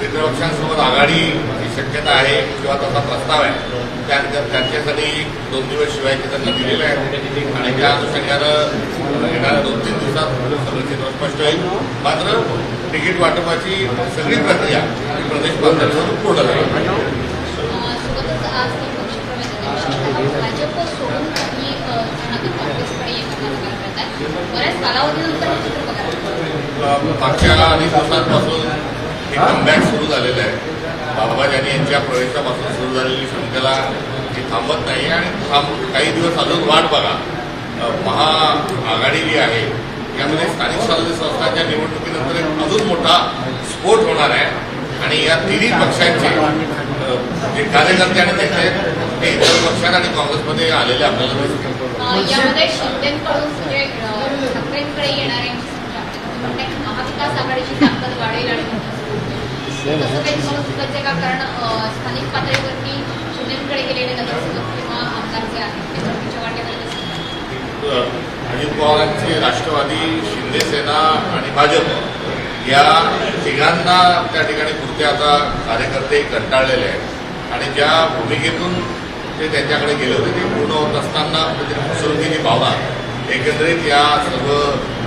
मित्रपक्षांसोबत आघाडीची शक्यता आहे किंवा तसा प्रस्ताव आहे. त्या त्यांच्यासाठी दोन दिवस शिवायचे त्यांना दिलेले आहेत आणि त्या अनुषंगानं येणाऱ्या दोन तीन दिवसात सगळं चित्र स्पष्ट होईल. मात्र तिकीट वाटपाची सगळी प्रक्रिया प्रदेश पातळीवर पूर्ण झाली. मागच्या अनेक दिवसांपासून हे कमबॅक सुरू झालेलं आहे. बाबाजानी यांच्या प्रवेशापासून सुरू झालेली शृंखला ही थांबत नाही आणि थांब काही दिवस अजून वाट बघा. अ, महाआघाडी जी आहे यामध्ये स्थानिक स्वराज्य संस्थांच्या निवडणुकीनंतर एक अजून मोठा स्फोट होणार आहे. आणि या तिन्ही पक्षांचे जे कार्यकर्ते आणि त्यांचे ते इतर पक्षात आणि काँग्रेसमध्ये आलेले आपल्याला दिसतील. यामध्ये शिंदेकडून म्हणजे ठाकरेंकडे येणाऱ्यांची म्हणजे महाविकास आघाडीची ताकद वाढेल आणि काही तुम्हाला का कारण स्थानिक पातळीवरती गेलेले नगरसेवक किंवा आमदार जे आहेत ते चौकीच्या अजित पवारांची राष्ट्रवादी शिंदे सेना आणि भाजप या तिघांना त्या ठिकाणी पुरते आता कार्यकर्ते कंटाळलेले आहेत. आणि ज्या भूमिकेतून ते त्यांच्याकडे गेले होते ते पूर्ण होत असताना म्हणजे फसवणुकीची भावना एकंदरीत या सर्व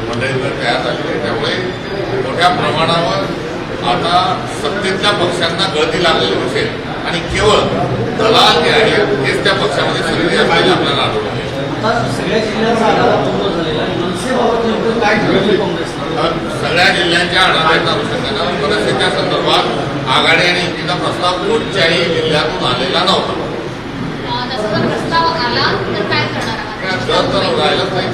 मंडळींवर तयार झाली आहे. त्यामुळे मोठ्या प्रमाणावर आता सत्तेतल्या पक्षांना गळती लागलेली दिसेल. आणि केवळ दलाल जे आहेत तेच त्या पक्षामध्ये सक्रिय असलेले आपल्याला आढळून सगळ्या आहे. जिल्ह्यांच्या आढाव्याच्या अनुषंगानं परिस्थितीच्या संदर्भात आघाडी आणि युतीचा प्रस्ताव कोणत्याही जिल्ह्यातून आलेला नव्हता. तर राहिलंच नाही.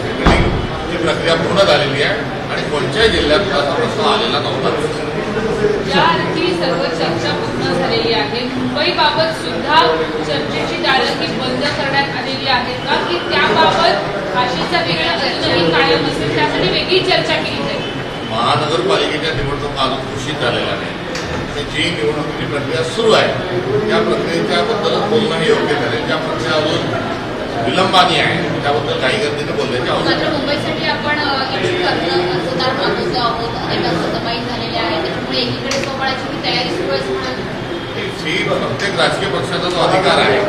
ती प्रक्रिया पूर्ण झालेली आहे. आणि कोणत्याही जिल्ह्यातून असा प्रस्ताव आलेला नव्हता याआधी सर्व चर्चा पूर्ण झालेली आहे मुंबईबाबत सुद्धा चर्चेची दारं ही बंद करण्यात आलेली आहेत का की त्याबाबत भाषेचा वेगळा अजूनही कायम असेल त्यासाठी वेगळी चर्चा केली जाईल. महानगरपालिकेच्या निवडणुका अजून घोषित झालेल्या नाही. त्याची निवडणुकीची प्रक्रिया सुरू आहे त्या प्रक्रियेच्या बद्दलच बोलणं हे योग्य ठरेल. त्या प्रक्रिया अजून विलंबाने आहे त्याबद्दल काही गर्दीने बोलण्याची आवश्यकता. मुंबईसाठी आपण इडी एकीकडे सोहळ्याची तयारी सुरू आहे प्रत्येक राजकीय पक्षाचा जो अधिकार आहे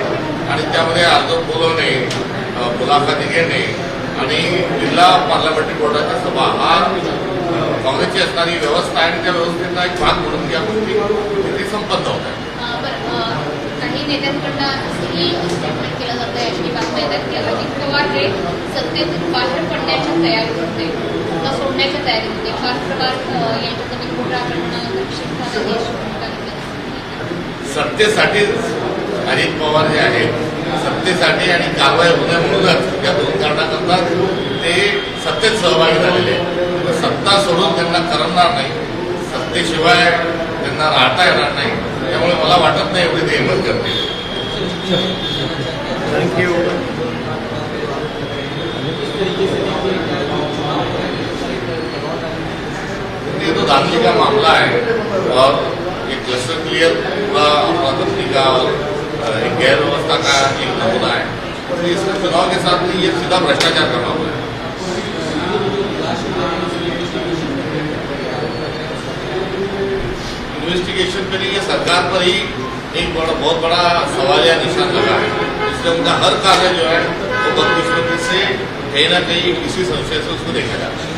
आणि त्यामध्ये अर्ज बोलवणे मुलाखती घेणे आणि जिल्हा पार्लमेंटरी बोर्डाच्या सभा हा काँग्रेसची असणारी व्यवस्था आहे आणि त्या व्यवस्थेचा एक भाग म्हणून या गोष्टी तिथे संपन्न होत आहेत अं, बरं अं, काही नेत्यांकडनं असंही स्टेटमेंट केलं जातं याची बातम्या येतात की अजित पवार हे सत्तेतून बाहेर पडण्याच्या तयारीत होते. किंवा सोडण्याच्या तयारीत होते. फार प्रकार यांच्या तुम्ही घोटाळा दक्षिण सत्तेसाठीच अजित पवार जे आहेत. सत्तेसाठी आणि कारवाई होणे म्हणूनच या दोन कारणाकरता ते सत्तेत सहभागी झालेले आहेत. सत्ता सोडून त्यांना करणार नाही. सत्तेशिवाय त्यांना राहता येणार नाही. त्यामुळे मला वाटत नाही एवढी ते हिंमत करतील थँक्यू ये तो धांधली का मामला है और ये क्लस्टर क्लियर पूरा अफरातफरी का और एक गैर व्यवस्था का एक नमूना है तो इसका चुनाव के साथ नहीं ये सीधा भ्रष्टाचार का मामला है इन्वेस्टिगेशन के लिए सरकार पर ही एक बड़ा, बहुत बड़ा सवाल या निशान लगा है। इसलिए उनका हर कार्य जो है, वो बदकिस्मती से कहीं ना कहीं इसी संशय से उसको देखा जाता है।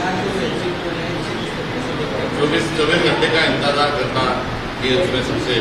चौबीस चौबीस घंटे का इंतज़ार करना ये उसमें सबसे